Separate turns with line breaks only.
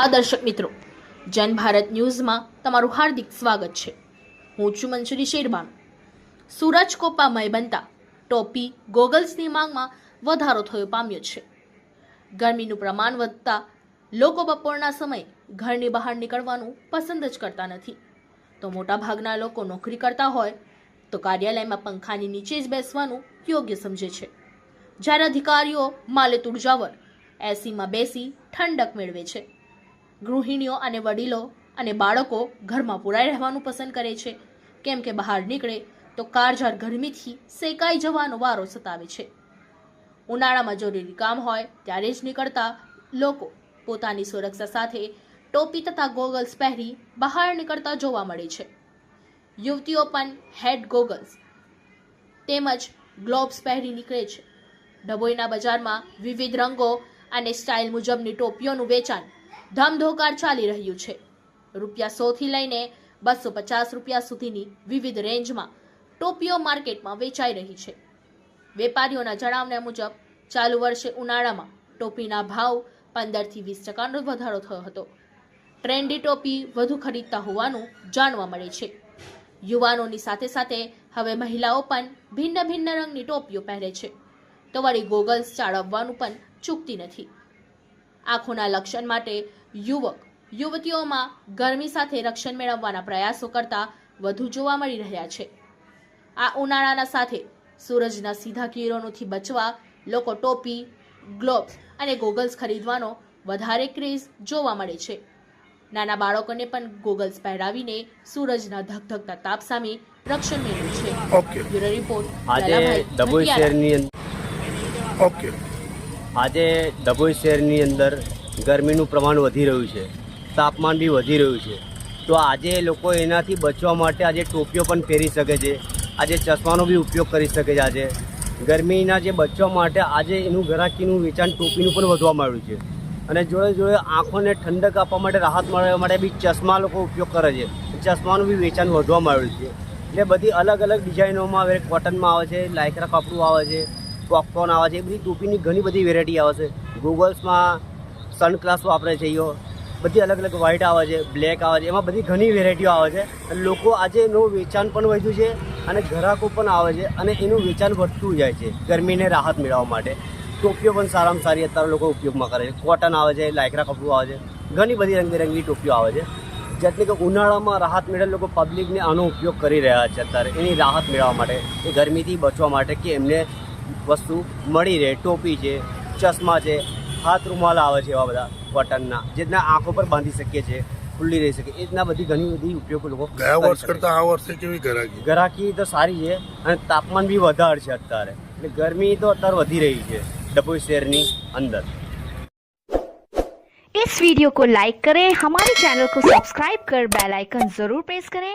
નમસ્કાર દર્શક મિત્રો. જન ભારત ન્યૂઝમાં તમારું હાર્દિક સ્વાગત છે. હું છું મંસુરી શેરબાન. સૂરજ કોપામય બનતા ટોપી ગોગલ્સની માંગમાં વધારો થયો પામ્યો છે. ગરમીનું પ્રમાણ વધતા લોકો બપોરના સમયે ઘરની બહાર નીકળવાનું પસંદ જ કરતા નથી. તો મોટાભાગના લોકો નોકરી કરતા હોય, તો કાર્યાલયમાં પંખાની નીચે જ બેસવાનું યોગ્ય સમજે છે. જ્યારે અધિકારીઓ માલે તુડજાવર એસીમાં બેસી ઠંડક મેળવે છે. ગૃહિણીઓ અને વડીલો અને બાળકો ઘરમાં પુરાઈ રહેવાનું પસંદ કરે છે. કેમ કે બહાર નીકળે તો કાળઝાળ ગરમીથી શેકાઈ જવાનો વારો સતાવે છે. ઉનાળામાં જરૂરી કામ હોય ત્યારે જ નીકળતા લોકો પોતાની સુરક્ષા સાથે ટોપી તથા ગોગલ્સ પહેરી બહાર નીકળતા જોવા મળે છે. યુવતીઓ પણ હેડ ગોગલ્સ તેમજ ગ્લોવ્સ પહેરી નીકળે છે. ડભોઈના બજારમાં વિવિધ રંગો અને સ્ટાઇલ મુજબની ટોપીઓનું વેચાણ ધમધોકાર ચાલી રહ્યું છે. રૂપિયા સોથી લઈને બસો પચાસ રૂપિયા સુધીની વિવિધ રેન્જમાં ટોપીઓ માર્કેટમાં વેચાઈ રહી છે. વેપારીઓના જણાવ્યા મુજબ, ચાલુ વર્ષે ઉનાળામાં ટોપીના ભાવ પંદરથી વીસ ટકાનો વધારો થયો હતો. ટ્રેન્ડી ટોપી વધુ ખરીદતા હોવાનું જાણવા મળે છે. યુવાનોની સાથે સાથે હવે મહિલાઓ પણ ભિન્ન ભિન્ન રંગની ટોપીઓ પહેરે છે. તો વળી ગોગલ્સ જાળવવાનું પણ ચૂકતી નથી. આંખોના લક્ષણ માટે યુવક. યુવતીઓમાં ગરમી સાથે રક્ષણ મેળવવાના પ્રયાસો કરતા વધુ જોવા મળી રહ્યા છે. આ ઉનાળાના સાથે સૂરજના સીધા કિરણોથી બચવા લોકો ટોપી ગ્લોવ્સ અને ગોગલ્સ ખરીદવાનો વધારે ક્રેઝ જોવા મળે છે. નાના બાળકોને પણ ગોગલ્સ પહેરાવીને સૂરજના ધગધગતા તાપ સામે રક્ષણ મેળવ્યું છે.
ઓકે
બ્યુરો રિપોર્ટ
આજે ડભોઈ શહેરની અંદર
ઓકે
આજે ડભોઈ શહેરની અંદર ગરમીનું પ્રમાણ વધી રહ્યું છે, તાપમાન બી વધી રહ્યું છે. તો આજે લોકો એનાથી બચવા માટે આજે ટોપીઓ પણ પહેરી શકે છે, આજે ચશ્માનો બી ઉપયોગ કરી શકે છે આજે. ગરમીના જે બચવા માટે આજે એનું ઘરાકીનું વેચાણ ટોપીનું પણ વધવા માંડ્યું છે. અને જોડે જોડે આંખોને ઠંડક આપવા માટે, રાહત મળવા માટે બી ચશ્મા લોકો ઉપયોગ કરે છે. ચશ્માનું બી વેચાણ વધવા માંડ્યું છે. એટલે બધી અલગ અલગ ડિઝાઇનોમાં હવે કોટનમાં આવે છે લાયકરા કપડું આવે છે, પોપકોર્ન આવે છે, એ બધી ટોપીની ઘણી બધી વેરાયટી આવે છે. ગૂગલ્સમાં સનગ્લાસ વાપરે છે બધી અલગ અલગ વ્હાઇટ આવે છે બ્લેક આવે છે, એમાં બધી ઘણી વેરાયટીઓ આવે છે. અને લોકો આજે એનું વેચાણ પણ વધ્યું છે અને ગ્રાહકો પણ આવે છે અને એનું વેચાણ વધતું જાય છે ગરમીને રાહત મેળવવા માટે. ટોપીઓ પણ સારામાં સારી અત્યારે લોકો ઉપયોગમાં કરે છે. કોટન આવે છે, લાયકરા કપડું આવે છે, ઘણી બધી રંગબેરંગી ટોપીઓ આવે છે. જેટલી કે ઉનાળામાં રાહત મેળવે લોકો પબ્લિકને આનો ઉપયોગ કરી રહ્યા છે અત્યારે. એની રાહત મેળવવા માટે, એ ગરમીથી બચવા માટે કે એમને વસ્તુ મળી રહે. ટોપી છે, ચશ્મા છે હાથ રૂમાલ આવે છે એવા બધા કોટનના જેના આંખો પર બાંધી શકીએ છીએ ખુલ્લી રહી શકે એ રીતના બધી ઘણી બધી ઉપયોગ લોકો
ગયા
કરી
વર્ષ
શકે છે.
કરતા આ વર્ષે કેવી ગરાગી
ગ્રાહકી તો સારી છે અને તાપમાન બી વધારે છે અત્યારે એટલે ગરમી તો અત્યારે વધી રહી છે ડભોઈ શહેરની અંદર
इस वीडियो को लाइक करें हमारे चैनल को सब्सक्राइब कर बेल आइकन जरूर प्रेस करें